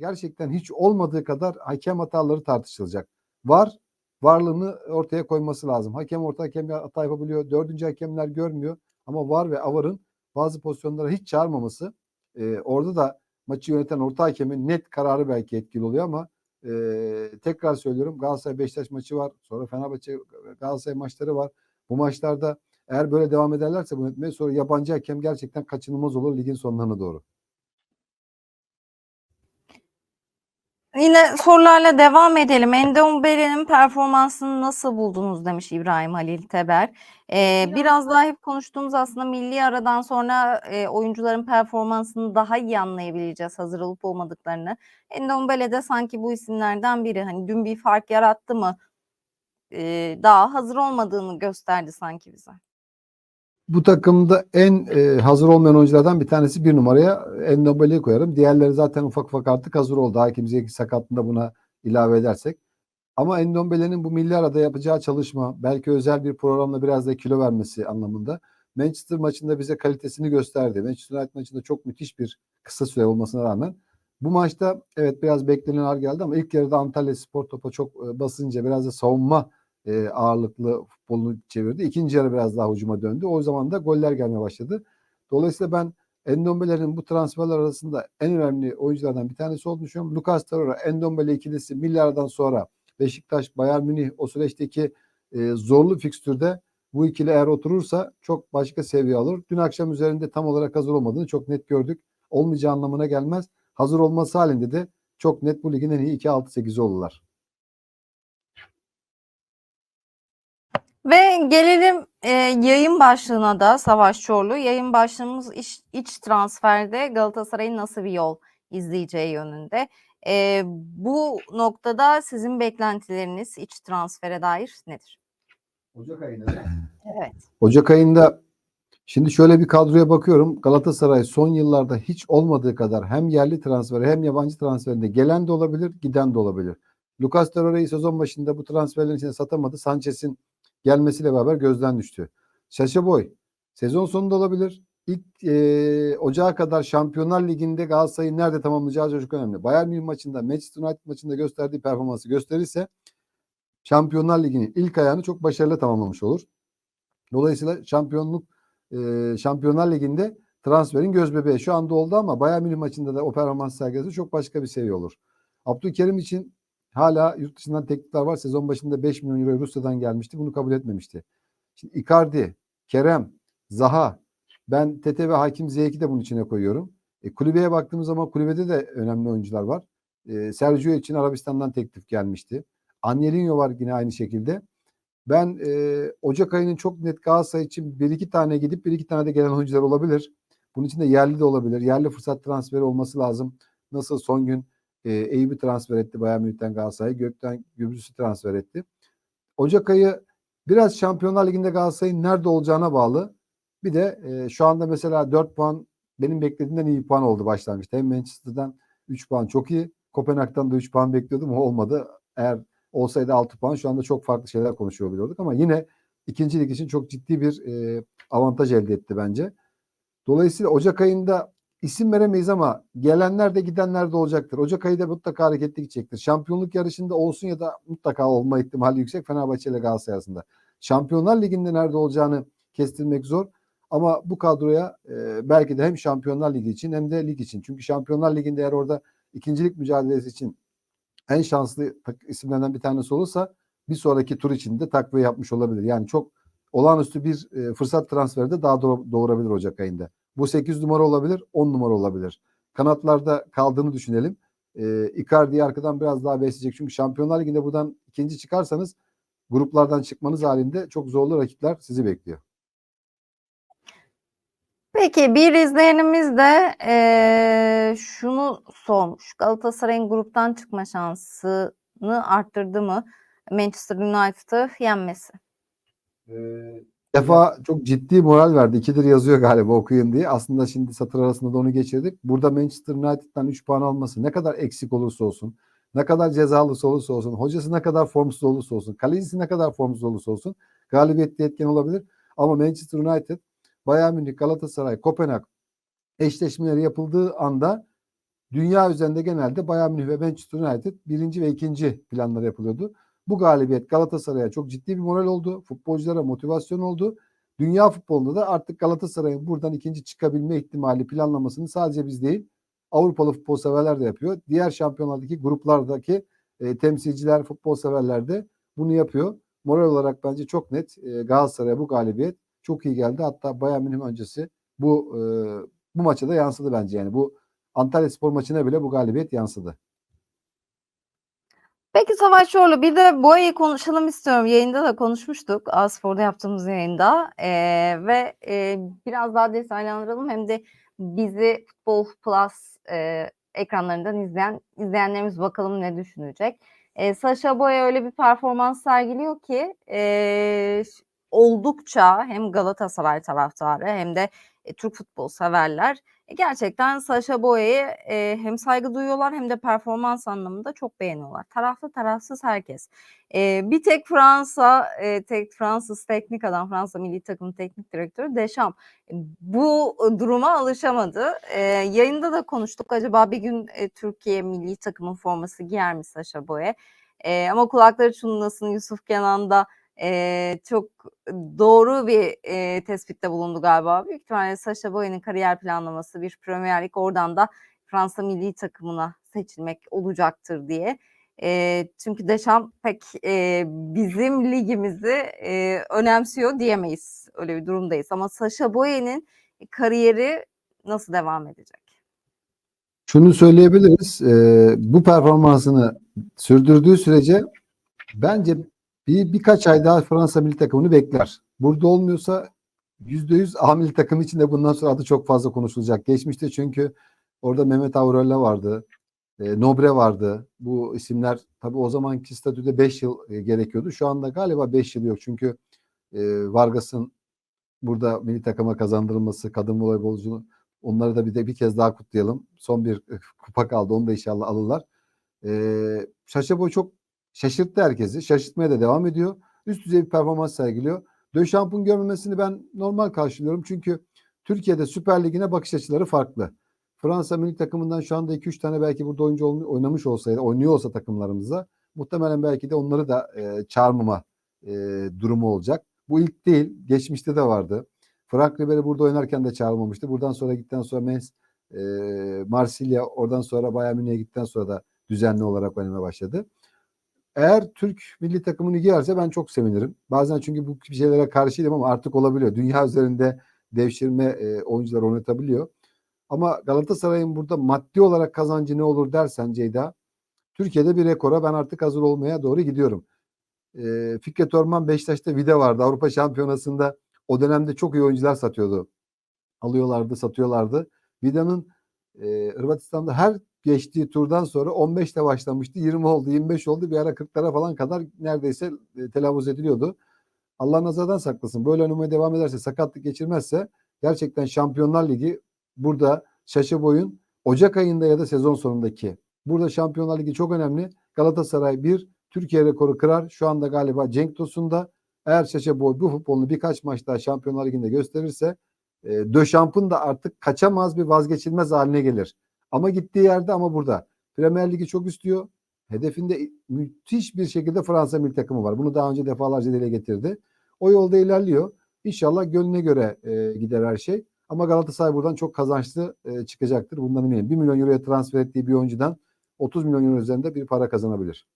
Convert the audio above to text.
gerçekten hiç olmadığı kadar hakem hataları tartışılacak. Var, varlığını ortaya koyması lazım. Hakem orta hakem hata yapabiliyor. Dördüncü hakemler görmüyor. Ama var ve avarın bazı pozisyonlara hiç çağırmaması e, orada da maçı yöneten orta hakemin net kararı belki etkili oluyor ama e, tekrar söylüyorum Galatasaray Beşiktaş maçı var. Sonra Fenerbahçe Galatasaray maçları var. Bu maçlarda eğer böyle devam ederlerse bu yönetmeye sonra yabancı hakem gerçekten kaçınılmaz olur ligin sonlarına doğru. Yine sorularla devam edelim. Endombele'nin performansını nasıl buldunuz demiş İbrahim Halil Teber. Ee, biraz daha hep konuştuğumuz aslında milli aradan sonra e, oyuncuların performansını daha iyi anlayabileceğiz hazır olup olmadıklarını. Endombele de sanki bu isimlerden biri. Hani dün bir fark yarattı mı? Ee, daha hazır olmadığını gösterdi sanki bize. Bu takımda en e, hazır olmayan oyunculardan bir tanesi bir numaraya Endombele'yi koyarım. Diğerleri zaten ufak ufak artık hazır oldu. Hakim Ziyech sakatlığında buna ilave edersek. Ama Endombele'nin bu milli arada yapacağı çalışma, belki özel bir programla biraz da kilo vermesi anlamında Manchester maçında bize kalitesini gösterdi. Manchester United maçında çok müthiş bir kısa süre olmasına rağmen bu maçta evet biraz beklenen ağır geldi ama ilk yarıda Antalya Spor topa çok e, basınca biraz da savunma e, ağırlıklı futbolunu çevirdi. İkinci yarı biraz daha hücuma döndü. O zaman da goller gelmeye başladı. Dolayısıyla ben Endombele'nin bu transferler arasında en önemli oyunculardan bir tanesi olduğunu düşünüyorum. Lucas Torreira, Endombele ikilisi milyardan sonra Beşiktaş, Bayern Münih o süreçteki e, zorlu fikstürde bu ikili eğer oturursa çok başka seviye alır. Dün akşam üzerinde tam olarak hazır olmadığını çok net gördük. Olmayacağı anlamına gelmez. Hazır olması halinde de çok net bu ligin en iyi 2-6-8'i olurlar. Ve gelelim e, yayın başlığına da Savaş Çorlu. Yayın başlığımız iç, iç transferde Galatasaray'ın nasıl bir yol izleyeceği yönünde. E, bu noktada sizin beklentileriniz iç transfere dair nedir? Ocak ayında Evet. Ocak ayında şimdi şöyle bir kadroya bakıyorum. Galatasaray son yıllarda hiç olmadığı kadar hem yerli transferi hem yabancı transferinde gelen de olabilir, giden de olabilir. Lucas Torreira'yı sezon başında bu transferlerin içinde satamadı. Sanchez'in gelmesiyle beraber gözden düştü. Şaşa Boy sezon sonunda olabilir. İlk e, Ocağa kadar Şampiyonlar Ligi'nde Galatasaray'ın nerede tamamlayacağı çocuk önemli. Bayern Münih maçında, Manchester United maçında gösterdiği performansı gösterirse Şampiyonlar Ligi'nin ilk ayağını çok başarılı tamamlamış olur. Dolayısıyla şampiyonluk e, Şampiyonlar Ligi'nde transferin göz bebeği şu anda oldu ama Bayern Münih maçında da o performans sergilesi çok başka bir seviye olur. Abdülkerim için hala yurt dışından teklifler var. Sezon başında 5 milyon euro Rusya'dan gelmişti. Bunu kabul etmemişti. Şimdi Icardi, Kerem, Zaha, ben Tete ve Hakim Ziyech'i de bunun içine koyuyorum. E, kulübeye baktığımız zaman kulübede de önemli oyuncular var. E, Sergio için Arabistan'dan teklif gelmişti. Angelinho var yine aynı şekilde. Ben e, Ocak ayının çok net Galatasaray için bir iki tane gidip bir iki tane de gelen oyuncular olabilir. Bunun için de yerli de olabilir. Yerli fırsat transferi olması lazım. Nasıl son gün e, Eyüp'ü transfer etti Bayern Münih'ten Galatasaray. Gökten Gübrüs'ü transfer etti. Ocak ayı biraz Şampiyonlar Ligi'nde Galatasaray'ın nerede olacağına bağlı. Bir de e, şu anda mesela 4 puan benim beklediğimden iyi puan oldu başlangıçta. Hem Manchester'dan 3 puan çok iyi. Kopenhag'dan da 3 puan bekliyordum. O olmadı. Eğer olsaydı 6 puan şu anda çok farklı şeyler konuşuyor oluyorduk ama yine ikinci lig için çok ciddi bir e, avantaj elde etti bence. Dolayısıyla Ocak ayında isim veremeyiz ama gelenler de gidenler de olacaktır. Ocak ayı da mutlaka hareketli gidecektir. Şampiyonluk yarışında olsun ya da mutlaka olma ihtimali yüksek Fenerbahçe ile Galatasaray arasında. Şampiyonlar Ligi'nde nerede olacağını kestirmek zor. Ama bu kadroya e, belki de hem Şampiyonlar Ligi için hem de lig için. Çünkü Şampiyonlar Ligi'nde eğer orada ikincilik mücadelesi için en şanslı isimlerden bir tanesi olursa bir sonraki tur içinde takviye yapmış olabilir. Yani çok olağanüstü bir e, fırsat transferi de daha doğurabilir Ocak ayında. Bu 8 numara olabilir, 10 numara olabilir. Kanatlarda kaldığını düşünelim. E, Icardi'yi arkadan biraz daha besleyecek. Çünkü Şampiyonlar Ligi'nde buradan ikinci çıkarsanız gruplardan çıkmanız halinde çok zorlu rakipler sizi bekliyor. Peki bir izleyenimiz de eee, şunu sormuş. Galatasaray'ın gruptan çıkma şansını arttırdı mı Manchester United'ı yenmesi? Bir defa çok ciddi moral verdi. İkidir yazıyor galiba okuyun diye. Aslında şimdi satır arasında da onu geçirdik. Burada Manchester United'dan 3 puan alması ne kadar eksik olursa olsun, ne kadar cezalısı olursa olsun, hocası ne kadar formsuz olursa olsun, kalecisi ne kadar formsuz olursa olsun galibiyette etken olabilir. Ama Manchester United, Bayern Münih, Galatasaray, Kopenhag eşleşmeleri yapıldığı anda dünya üzerinde genelde Bayern Münih ve Manchester United birinci ve ikinci planları yapılıyordu. Bu galibiyet Galatasaray'a çok ciddi bir moral oldu. Futbolculara motivasyon oldu. Dünya futbolunda da artık Galatasaray'ın buradan ikinci çıkabilme ihtimali planlamasını sadece biz değil Avrupalı futbol severler de yapıyor. Diğer şampiyonlardaki gruplardaki e, temsilciler, futbol severler de bunu yapıyor. Moral olarak bence çok net e, Galatasaray'a bu galibiyet çok iyi geldi. Hatta Bayern Münih öncesi bu e, bu maça da yansıdı bence yani. Bu Antalya Spor maçına bile bu galibiyet yansıdı. Peki Savaş Çorlu bir de Boya'yı konuşalım istiyorum. Yayında da konuşmuştuk. Aspor'da yaptığımız yayında. Ee, ve e, biraz daha detaylandıralım. Hem de bizi Futbol Plus e, ekranlarından izleyen izleyenlerimiz bakalım ne düşünecek. E, Sasha Boya öyle bir performans sergiliyor ki e, oldukça hem Galatasaray taraftarı hem de e, Türk futbol severler gerçekten Sasha Boya'yı e, hem saygı duyuyorlar hem de performans anlamında çok beğeniyorlar. Taraflı tarafsız herkes. E, bir tek Fransa, e, tek Fransız teknik adam, Fransa milli takım teknik direktörü Deschamps e, bu duruma alışamadı. E, yayında da konuştuk. Acaba bir gün e, Türkiye milli takımın forması giyer mi Sasha Boya? E, ama kulakları çınlasın Yusuf Kenan'da e, çok doğru bir e, tespitte bulundu galiba. Büyük ihtimalle Sasha Boya'nın kariyer planlaması bir Premier Lig oradan da Fransa milli takımına seçilmek olacaktır diye. E, çünkü Deschamps pek e, bizim ligimizi e, önemsiyor diyemeyiz. Öyle bir durumdayız. Ama Sasha Boya'nın kariyeri nasıl devam edecek? Şunu söyleyebiliriz. E, bu performansını sürdürdüğü sürece bence bir birkaç ay daha Fransa milli takımını bekler. Burada olmuyorsa %100 A milli takım için de bundan sonra adı çok fazla konuşulacak. Geçmişte çünkü orada Mehmet Aurella vardı. E, Nobre vardı. Bu isimler tabii o zamanki statüde 5 yıl e, gerekiyordu. Şu anda galiba 5 yıl yok. Çünkü e, Vargas'ın burada milli takıma kazandırılması, kadın voleybolcunu onları da bir de bir kez daha kutlayalım. Son bir e, kupa kaldı. Onu da inşallah alırlar. E, Şaşa çok şaşırttı herkesi. Şaşırtmaya da devam ediyor. Üst düzey bir performans sergiliyor. Döşamp'ın görmemesini ben normal karşılıyorum. Çünkü Türkiye'de Süper Lig'ine bakış açıları farklı. Fransa milli takımından şu anda 2-3 tane belki burada oyuncu oynamış olsaydı, oynuyor olsa takımlarımıza muhtemelen belki de onları da e, çağırmama e, durumu olacak. Bu ilk değil. Geçmişte de vardı. Frank Ribery burada oynarken de çağrılmamıştı. Buradan sonra gittikten sonra Mens, e, Marsilya, oradan sonra Bayern Münih'e gittikten sonra da düzenli olarak oynamaya başladı. Eğer Türk milli takımını giyerse ben çok sevinirim. Bazen çünkü bu gibi şeylere karşıydım ama artık olabiliyor. Dünya üzerinde devşirme e, oyuncular oynatabiliyor. Ama Galatasaray'ın burada maddi olarak kazancı ne olur dersen Ceyda, Türkiye'de bir rekora ben artık hazır olmaya doğru gidiyorum. E, Fikret Orman Beşiktaş'ta Vide vardı. Avrupa Şampiyonası'nda o dönemde çok iyi oyuncular satıyordu. Alıyorlardı, satıyorlardı. Vida'nın e, Hırvatistan'da her geçtiği turdan sonra 15 ile başlamıştı. 20 oldu, 25 oldu. Bir ara 40'lara falan kadar neredeyse e, telaffuz ediliyordu. Allah nazardan saklasın. Böyle oynamaya devam ederse, sakatlık geçirmezse gerçekten Şampiyonlar Ligi burada Şaşı Boy'un Ocak ayında ya da sezon sonundaki burada Şampiyonlar Ligi çok önemli. Galatasaray bir Türkiye rekoru kırar. Şu anda galiba Cenk Tosun'da eğer Şaşı Boy bu futbolunu birkaç maç daha Şampiyonlar Ligi'nde gösterirse e, Döşamp'ın da artık kaçamaz bir vazgeçilmez haline gelir. Ama gittiği yerde ama burada. Premier Ligi çok istiyor. Hedefinde müthiş bir şekilde Fransa milli takımı var. Bunu daha önce defalarca dile getirdi. O yolda ilerliyor. İnşallah gönlüne göre e, gider her şey. Ama Galatasaray buradan çok kazançlı e, çıkacaktır. Bundan eminim. 1 milyon euroya transfer ettiği bir oyuncudan 30 milyon euro üzerinde bir para kazanabilir.